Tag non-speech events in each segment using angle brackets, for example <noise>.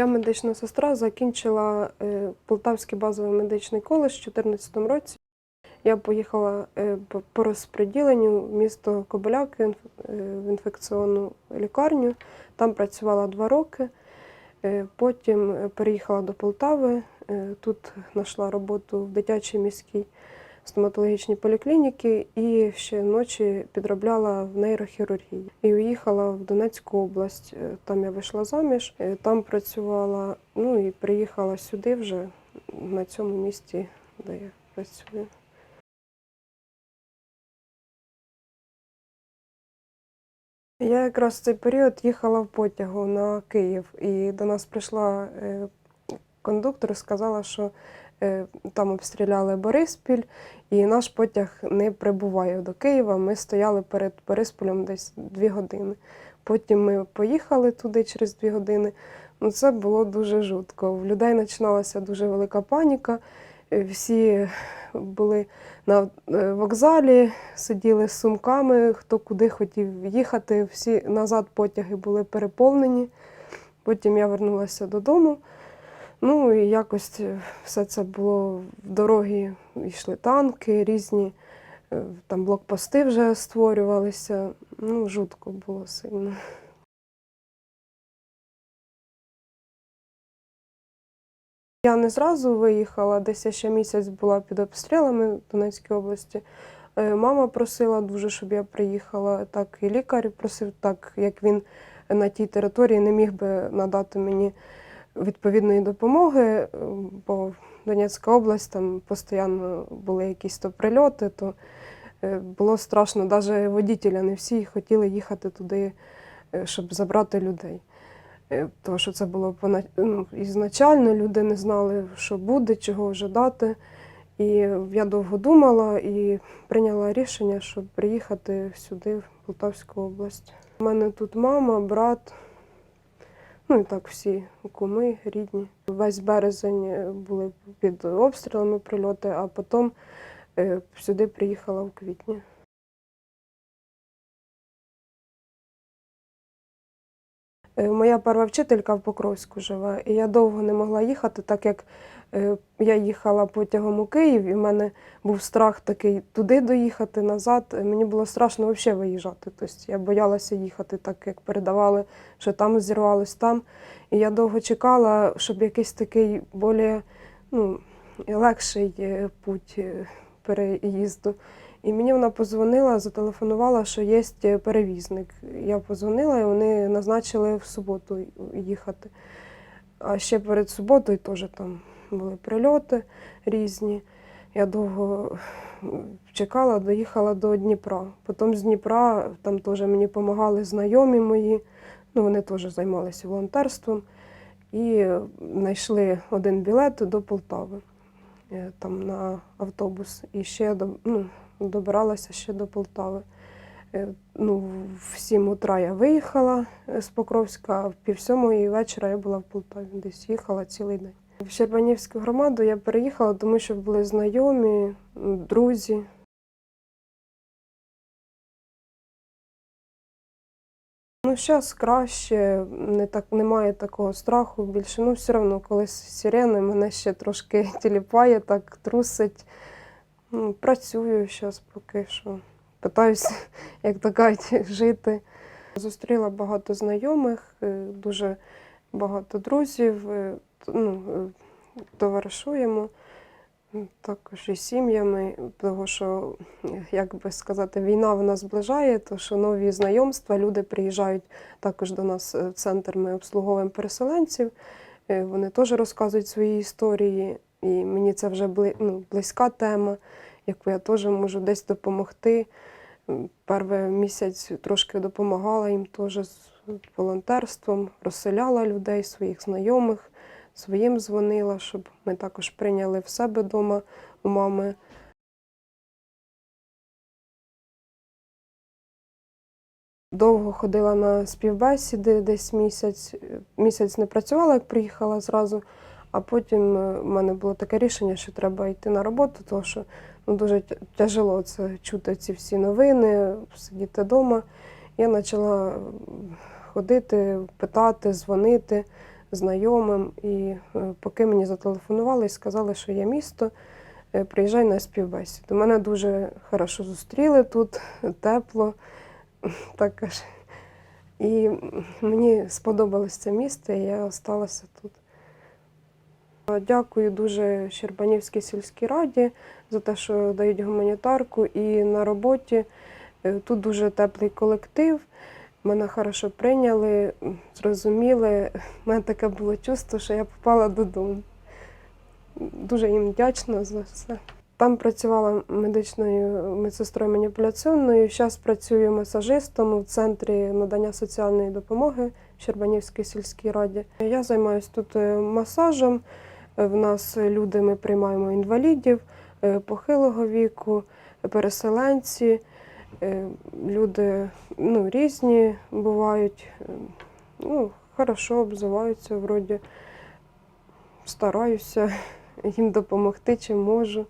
Я медична сестра, закінчила е, Полтавський базовий медичний коледж у 2014 році. Я поїхала е, по- розподіленню в місто Кобиляки е, в інфекційну лікарню. Там працювала два роки. Потім переїхала до Полтави. Тут знайшла роботу в дитячій міській стоматологічній поліклініці і ще ночі підробляла в нейрохірургії. І уїхала в Донецьку область. Е, Там я вийшла заміж, е, там працювала, ну і приїхала сюди вже на цьому місці, де я працюю. Я якраз в цей період їхала в потягу на Київ, і до нас прийшла е, кондуктор і сказала, що там обстріляли Бориспіль, і наш потяг не прибуває до Києва. Ми стояли перед Борисполем десь дві години. Потім ми поїхали туди через дві години. Ну, це було дуже жутко. В людей починалася дуже велика паніка. Е, Всі були на е, вокзалі, сиділи з сумками, хто куди хотів їхати. Всі назад потяги були переповнені. Потім я вернулася додому. Ну і якось все це було в дорогі, йшли танки різні, е, там блокпости вже створювалися. Ну, жутко було сильно. Я не зразу виїхала, десь я ще місяць була під обстрілами в Донецькій області. Е, Мама просила дуже, щоб я приїхала. Так і лікар просив, так як він на тій території не міг би надати мені відповідної допомоги, е, бо Донецька область там постійно були якісь то прильоти, то е, було страшно. Навіть водітеля не всі хотіли їхати туди, е, щоб забрати людей. Тому що це було ну, ізначально, люди не знали, що буде, чого ожидати. І я довго думала і прийняла рішення, щоб приїхати сюди, в Полтавську область. У мене тут мама, брат, ну і так всі куми, рідні. Весь березень е, були під обстрілами прильоти, а потім е, сюди приїхала в квітні. Е, Моя перша вчителька в Покровську живе, і я довго не могла їхати, так як я їхала потягом у Київ, і в мене був страх такий туди доїхати, назад. Е, Мені було страшно взагалі виїжджати. Тобто я боялася їхати, так як передавали, що там зірвалось там. І я довго чекала, щоб якийсь такий більш ну, легший е, путь е, переїзду. І мені вона позвонила, зателефонувала, що є перевізник. Я позвонила, і вони назначили в суботу їхати. А ще перед суботою теж там були прильоти різні. Я довго чекала, доїхала до Дніпра. Потім з Дніпра там теж мені допомагали знайомі мої, ну вони теж займалися волонтерством. І знайшли один білет до Полтави е, там на автобус. І ще ну, добиралася ще до Полтави. Е, Ну, в 7 утра я виїхала е, з Покровська, а в пів сьомої вечора я була в Полтаві, десь їхала цілий день. В Щербанівську громаду я переїхала, тому що були знайомі, друзі. Ну, зараз краще, не так, немає такого страху більше. Ну, все одно, коли с- сирени, мене ще трошки <laughs> тіліпає, так трусить. Ну, працюю зараз поки що. Питаюся, <laughs> як то кажуть, <laughs> жити. Зустріла багато знайомих, е, дуже багато друзів, е, ну, е, товаришуємо. Також і сім'ями, того що, як би сказати, війна вона зближає, то що нові знайомства, люди приїжджають також до нас е, в центр, ми обслуговуємо переселенців. Е, Вони теж розказують свої історії, і мені це вже ну, близька тема, яку я теж можу десь допомогти. Перший місяць трошки допомагала їм теж з волонтерством, розселяла людей, своїх знайомих, своїм дзвонила, щоб ми також прийняли в себе вдома у мами. Довго ходила на співбесіди, десь місяць. Місяць не працювала, як приїхала зразу, а потім е, в мене було таке рішення, що треба йти на роботу, тому що ну, дуже тяжело це чути ці всі новини, сидіти вдома. Я почала ходити, питати, дзвонити знайомим. І е, поки мені зателефонували і сказали, що є місто, е, приїжджай на співбесіду. Мене дуже хорошо зустріли тут, тепло. Так аж. І мені сподобалось це місто, і я залишилася тут. Дякую дуже Щербанівській сільській раді за те, що дають гуманітарку. І на роботі е, тут дуже теплий колектив. Мене хорошо прийняли, зрозуміли. У мене таке було чувство, що я попала додому. Дуже їм вдячна за все. Там працювала медичною медсестрою маніпуляційною. Зараз працюю масажистом в центрі надання соціальної допомоги в Щербанівській сільській раді. Я займаюся тут е, масажем. Е, В нас люди ми приймаємо інвалідів е, похилого віку, переселенці. Е, Люди ну, різні бувають. Е, Ну, хорошо обзиваються, вроді стараюся <laughs> їм допомогти, чим можу.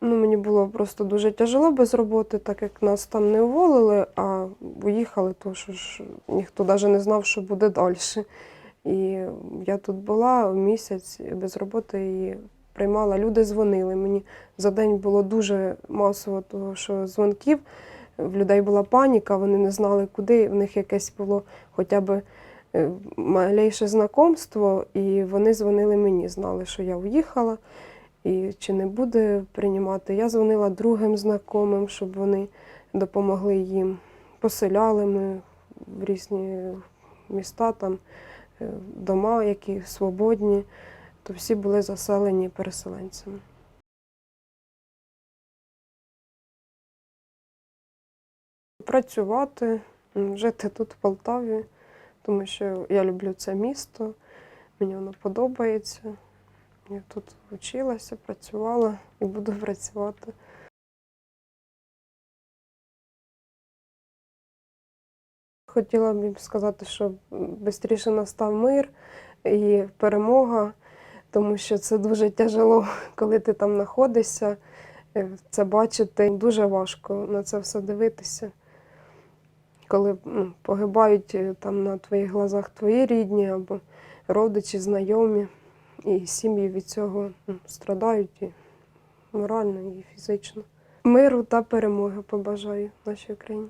Ну, мені було просто дуже тяжело без роботи, так як нас там не уволили, а уїхали, тому що ж ніхто навіть не знав, що буде далі. І я тут була місяць без роботи і приймала. Люди дзвонили. Мені за день було дуже масово, того що дзвонків. В людей була паніка, вони не знали, куди. В них якесь було хоча б е, малейше знакомство, і вони дзвонили мені, знали, що я уїхала і чи не буде приймати. Я дзвонила другим знайомим, щоб вони допомогли їм. Поселяли ми в різні міста, там е, дома, які свободні, то всі були заселені переселенцями. Працювати, жити тут в Полтаві, тому що я люблю це місто, мені воно подобається. Я тут вчилася, працювала і буду працювати. Хотіла б сказати, щоб швидше настав мир і перемога, тому що це дуже тяжело, <laughs> коли ти там знаходишся, е, це бачити. Дуже важко на це все дивитися. Коли ну, погибають е, там на твоїх глазах твої рідні або родичі, знайомі. І сім'ї від цього ну, страдають і морально, і фізично. Миру та перемоги побажаю нашій Україні.